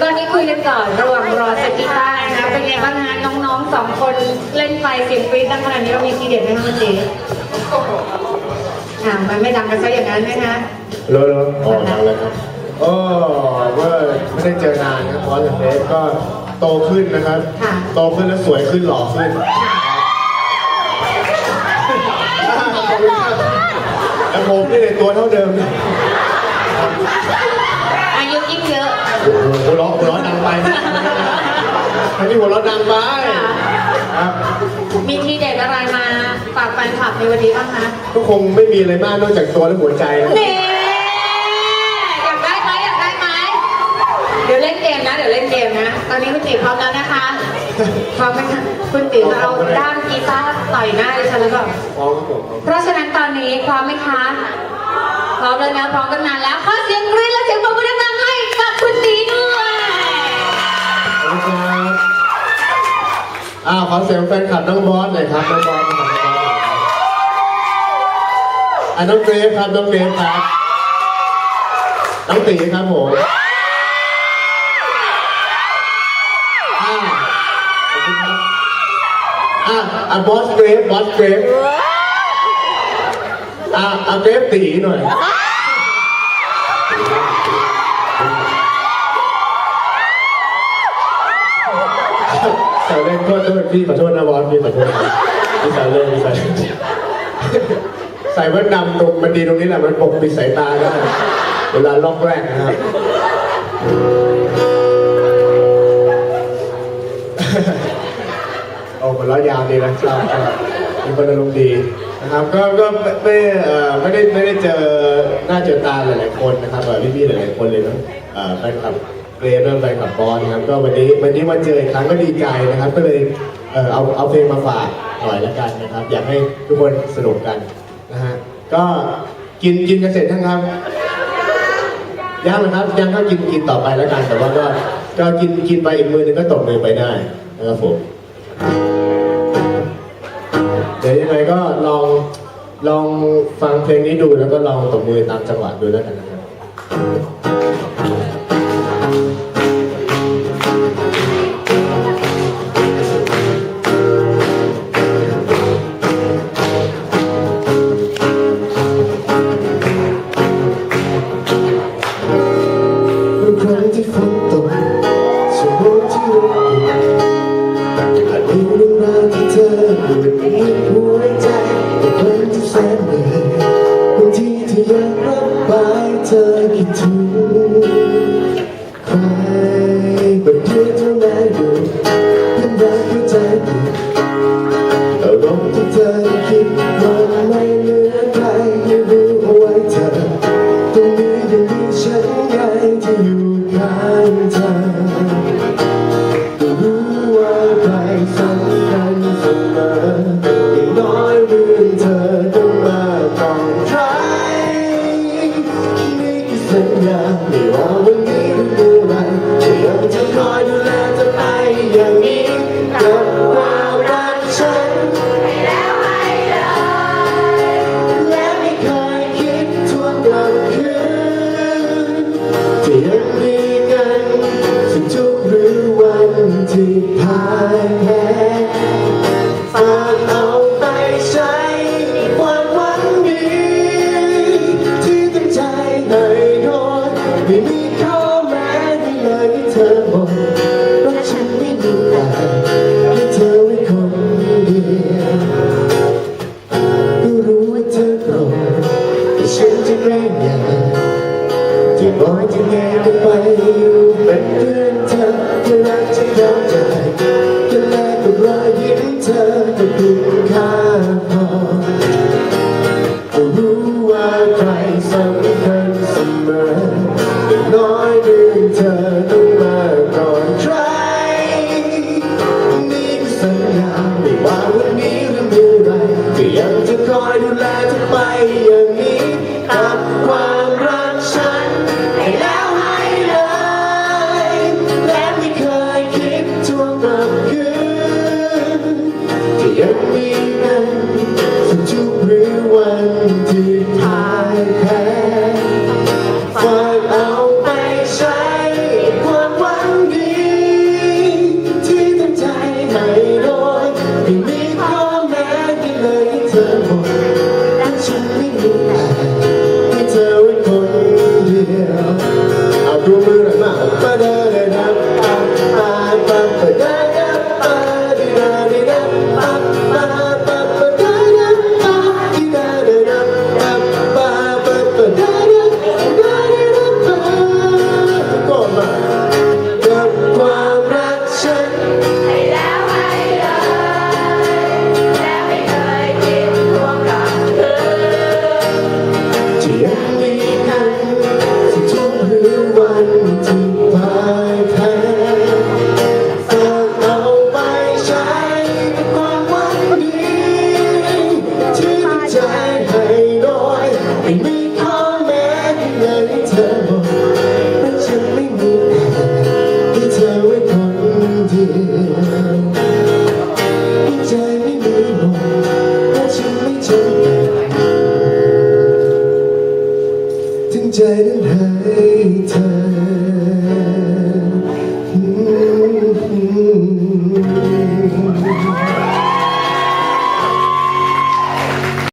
ตอนนี้คุยกันก่อนระหว่างรอสกิต้าร์นะเป็นไงบ้างฮะน้องๆสองคนเล่นไฟเสียงกรี๊ดดังขนาดนี้เรามีทีเด็ดไหมคะคุณตีอ่ามันไม่ดังกันซะอย่างนั้นนะคะ รถรถออกแล้วครับโอ้เมื่อไม่ได้เจอนานครับพอสเฟสก็โตขึ้นนะครับ ค่ะ โตขึ้นแล้วสวยขึ้นหล่อขึ้นแต่ผมนี่ในตัวเท่าเดิม เนี่ยอายุยิ่งเยอะ โอ้โหหัวเราะหัวเราะดังไปอันนี้หัวเราะดังไปครับมีทีเด็ดอะไรมาฝากแฟนคลับในวันนี้บ้างคะก็คงไม่มีอะไรมากนอกจากตัวและหัวใจนะนี่อยากได้ไหมอยากได้ไหมเดี๋ยวเล่นเกมนะ เดี๋ยวเล่นเกมนะ ตอนนี้คุณตีพร้อมแล้วนะคะพร้อมไหมคะคุณตีจะเอาด้ามกีตาร์ต่อยหน้าดิฉันหรือเปล่าพร้อมครับผม เพราะฉะนั้นตอนนี้พร้อมไหมคะ พร้อมแล้วนะพร้อมกันนานแล้วขอเสียงกรี๊ดและเสียง ขอเสียงแฟนคลับน้องบอสหน่อยครับน้องบอสครับน้องบอสหน่อยครับอะน้องเกรฟครับน้องเกรฟครับน้องตีครับผมอ่าขอบคุณครับอะอะบอสเกรฟบอสเกรฟอะอะเกรฟตีหน่อย แซวเล่นโทษโทษพี่ขอโทษนะบอสพี่ขอโทษพี่แซวเล่นพี่แซวเล่นใส่แว่นดำตรงมันดีตรงนี้แหละมันปกปิดสายตาได้เวลาล็อกแรกนะครับโอ้หัวเราะยาวดีนะชอบชอบมีคนอารมณ์ดีนะครับก็ก็ไม่ไม่เอ่อไม่ได้ไม่ได้เจอหน้าเจอตาหลายๆคนนะครับแบบพี่ๆหลายๆคนเลยนะเอ่อแฟนคลับ เกรฟและแฟนคลับบอลนะครับก็วันนี้วันนี้มาเจออีกครั้งก็ดีใจนะครับ ก็เลยเออเอาเอาเพลงมาฝากหน่อยละกันนะครับ อยากให้ทุกคนสนุกกันนะฮะก็กินกินกันเสร็จทั้งครับยังนะครับยังก็กินกินต่อไปแล้วกัน แต่ว่าก็ก็กินกินไปอีกมือหนึงก็ตกมือไปได้นะครับผมเดี๋ยวยังไงก็ลองลองฟังเพลงนี้ดูแล้วก็ลองตบมือตามจังหวะดูแล้วกันนะครับ อป คอยดูแลเธอไปอย่างนี้กับความรักฉันแล้วให้เลยและไม่เคยคิดทวงกลับคืนที่ยังมีกันสุขทุกหรือวันที่พ่ายแพ้ฝาก อยจะไงก็ไปเป็นเพื่อนเธอเมื่อรักจะเข้าใจก็แลกกับรอยยิ้เธอก็คุ้มค่าพอก็รู้ว่าใครสำคัญเสมอน้อยดึงเธอต้องมาก่อนใครนี่คือสัญญาไม่ว่าวันนี้หรือเมื่ไรก็ยังจะคอยดูแลเธอไปอย่างนี้กับความ ใจนั้นให้เธอ